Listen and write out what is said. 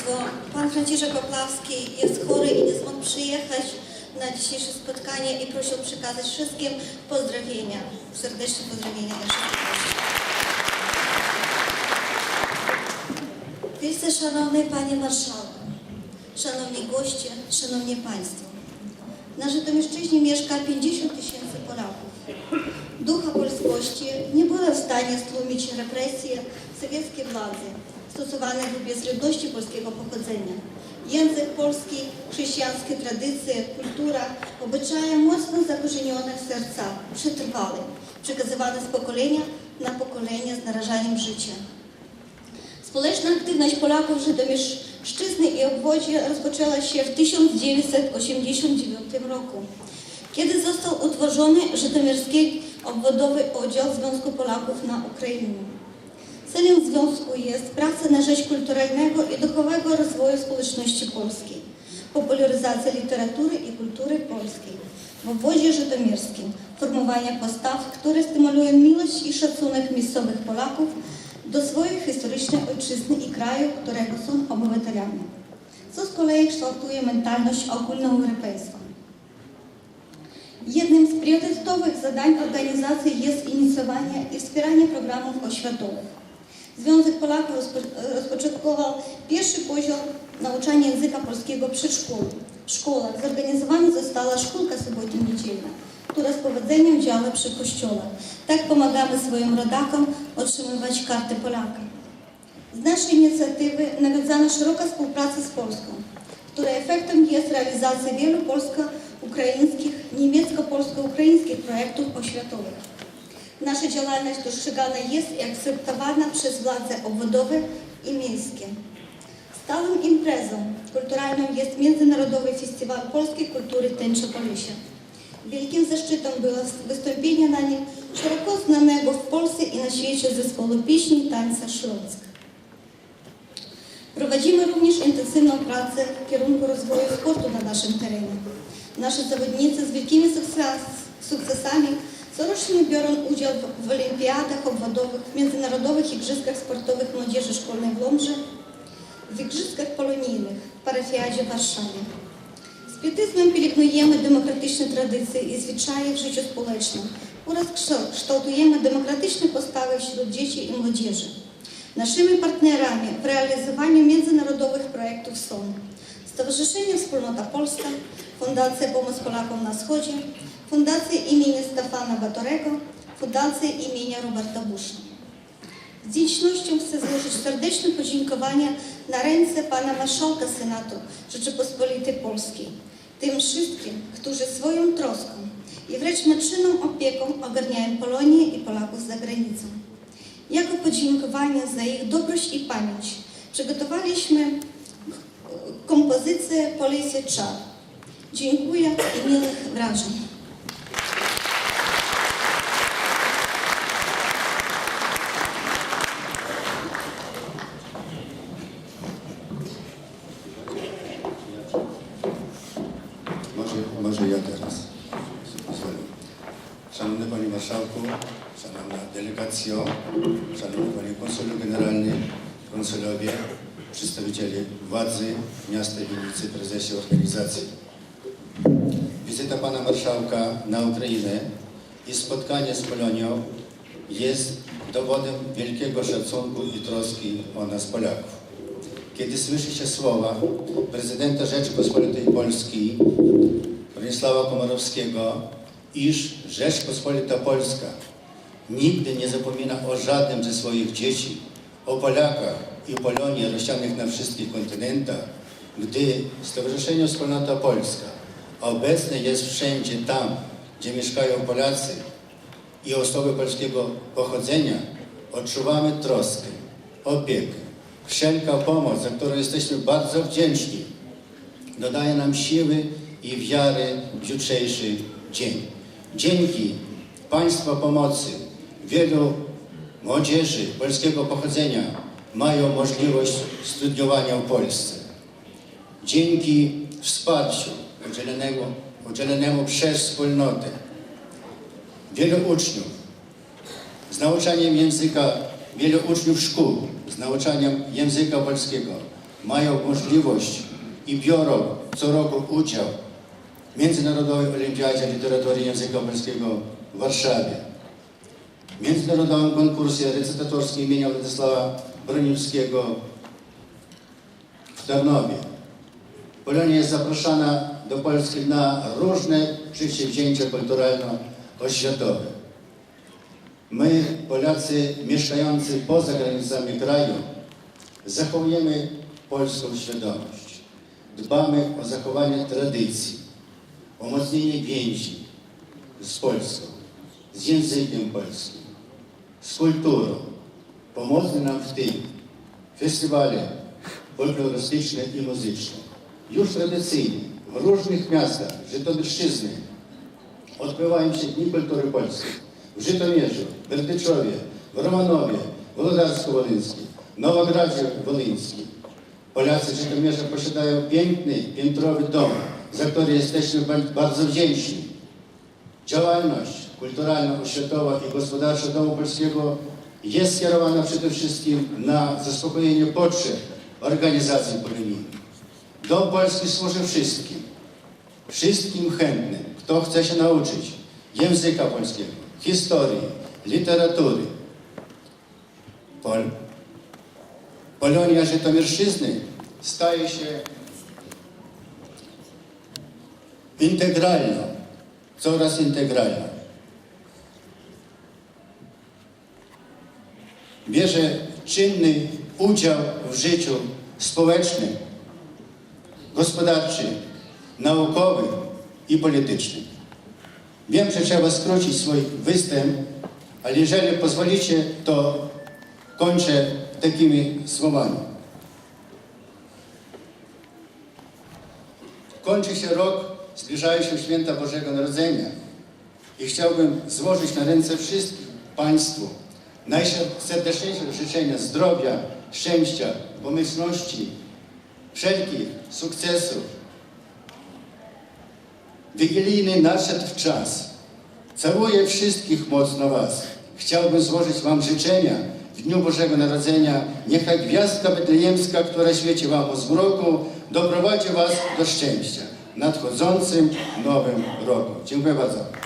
Państwo, Pan Franciszek Oplawski jest chory i nie zmógł przyjechać na dzisiejsze spotkanie i prosił przekazać wszystkim pozdrowienia, serdeczne pozdrowienia dla wszystkich. Wielce Szanowny Panie Marszałku, Szanowni goście, Szanowni Państwo, na Żytomierszczyźnie mieszka 50 tysięcy Polaków. Ducha polskości nie było w stanie stłumić represje sowieckiej władzy stosowane wobec ludności polskiego pochodzenia. Język polski, chrześcijańskie tradycje, kultura, obyczaje mocno zakorzenione w sercach, przetrwale, przekazywane z pokolenia na pokolenie z narażaniem życia. Społeczna aktywność Polaków w Żytomierszczyzny i obwodzie rozpoczęła się w 1989 roku, kiedy został utworzony Żytomierski Obwodowy Oddział Związku Polaków na Ukrainie. Celem związku jest praca na rzecz kulturalnego i duchowego rozwoju społeczności polskiej, popularyzacja literatury i kultury polskiej w obwodzie żytomierskim, formowanie postaw, które stymulują miłość i szacunek miejscowych Polaków do swojej historycznej ojczyzny i kraju, którego są obywatelami, co z kolei kształtuje mentalność ogólnoeuropejską. Jednym z priorytetowych zadań organizacji jest inicjowanie i wspieranie programów oświatowych. Związek Polaków rozpo- rozpoczątkował pierwszy poziom nauczania języka polskiego przedszkolu. W szkołach zorganizowana została szkółka sobotnio-niedzielna, która z powodzeniem działa przy kościołach. Tak pomagamy swoim rodakom otrzymywać karty Polaka. Z naszej inicjatywy nawiązana szeroka współpraca z Polską, której efektem jest realizacja wielu polsko-ukraińskich, niemiecko-polsko-ukraińskich projektów oświatowych. Nasza działalność dostrzegana jest i akceptowana przez władze obwodowe i miejskie. Stałą imprezą kulturalną jest Międzynarodowy Festiwal Polskiej Kultury Tęcza Poliesia. Wielkim zaszczytem było wystąpienie na nim szeroko znanego w Polsce i na świecie zespołu pieśni tańca Śląsk. Prowadzimy również intensywną pracę w kierunku rozwoju sportu na naszym terenie. Nasze zawodnicy z wielkimi sukces- sukcesami corocznie biorą udział w, olimpiadach obwodowych, w międzynarodowych igrzyskach sportowych młodzieży szkolnej w Łomży, w igrzyskach polonijnych w parafiadzie w Warszawie. Z pietyzmem pielęgnujemy demokratyczne tradycje i zwyczaje w życiu społecznym oraz kształ- kształtujemy demokratyczne postawy wśród dzieci i młodzieży. Naszymi partnerami w realizowaniu międzynarodowych projektów są Stowarzyszenie Wspólnota Polska, Fundacja Pomoc Polakom na Wschodzie, Fundacja imienia Stefana Batorego, Fundacja imienia Roberta Busza. Z wdzięcznością chcę złożyć serdeczne podziękowania na ręce Pana Marszałka Senatu Rzeczypospolitej Polskiej, tym wszystkim, którzy swoją troską i wręcz męczynną opieką ogarniają Polonię i Polaków za granicą. Jako podziękowanie za ich dobroć i pamięć przygotowaliśmy kompozycję Polesie Czar. Dziękuję i miłych wrażeń. Może, ja teraz. Szanowny Panie Marszałku, Szanowna Delegacjo, Szanowny Panie Konsulu Generalny, konsulowie, przedstawiciele władzy miasta Winnicy, prezesie organizacji. Wizyta Pana Marszałka na Ukrainę i spotkanie z Polonią jest dowodem wielkiego szacunku i troski o nas Polaków. Kiedy słyszy się słowa prezydenta Rzeczypospolitej Polskiej Bronisława Komorowskiego, iż Rzeczpospolita Polska nigdy nie zapomina o żadnym ze swoich dzieci, o Polakach i Polonii rozsianych na wszystkich kontynentach, gdy Stowarzyszenie Wspólnota Polska obecne jest wszędzie tam, gdzie mieszkają Polacy i osoby polskiego pochodzenia, odczuwamy troskę, opiekę, wszelka pomoc, za którą jesteśmy bardzo wdzięczni, dodaje nam siły i wiary w jutrzejszy dzień. Dzięki Państwa pomocy wielu młodzieży polskiego pochodzenia mają możliwość studiowania w Polsce. Dzięki wsparciu udzielonego, udzielonemu przez wspólnotę wielu uczniów z nauczaniem języka, wielu uczniów szkół z nauczaniem języka polskiego mają możliwość i biorą co roku udział Międzynarodowej Olimpiadzie Literatury Języka Polskiego w Warszawie, Międzynarodowym konkursie recytatorskim imienia Władysława Broniewskiego w Tarnowie. Polonia jest zapraszana do Polski na różne przedsięwzięcia kulturalno-oświatowe. My, Polacy mieszkający poza granicami kraju, zachowujemy polską świadomość. Dbamy o zachowanie tradycji, o umocnienie więzi z Polską, z językiem polskim, z kulturą. Pomocny nam w tym festiwale folklorystyczne i muzyczne. Już tradycyjnie w różnych miastach Żytomierszczyzny odbywają się Dni Kultury Polskiej. W Żytomierzu, w Berdyczowie, w Romanowie, w Wolodarsku-Wolyńskim, Nowogradzie Wolyńskim. Polacy Żytomierza za który jesteśmy ba- bardzo wdzięczni. Działalność kulturalno-oświatowa i gospodarcza Domu Polskiego jest skierowana przede wszystkim na zaspokojenie potrzeb organizacji polonijnych. Dom Polski służy wszystkim, wszystkim chętnym, kto chce się nauczyć języka polskiego, historii, literatury. Pol Polonia Żytomierszczyzny staje się integralna, coraz integralna. Bierze czynny udział w życiu społecznym, gospodarczym, naukowym i politycznym. Wiem, że trzeba skrócić swój występ, ale jeżeli pozwolicie, to kończę takimi słowami. Kończy się rok, zbliżają się święta Bożego Narodzenia i chciałbym złożyć na ręce wszystkich Państwu najserdeczniejsze życzenia zdrowia, szczęścia, pomyślności, wszelkich sukcesów. Wigilijny nadszedł w czas. Całuję wszystkich mocno Was. Chciałbym złożyć Wam życzenia w Dniu Bożego Narodzenia. Niechaj gwiazdka betlejemska, która świeci Wam o zmroku, doprowadzi Was do szczęścia nadchodzącym nowym roku. Dziękuję bardzo.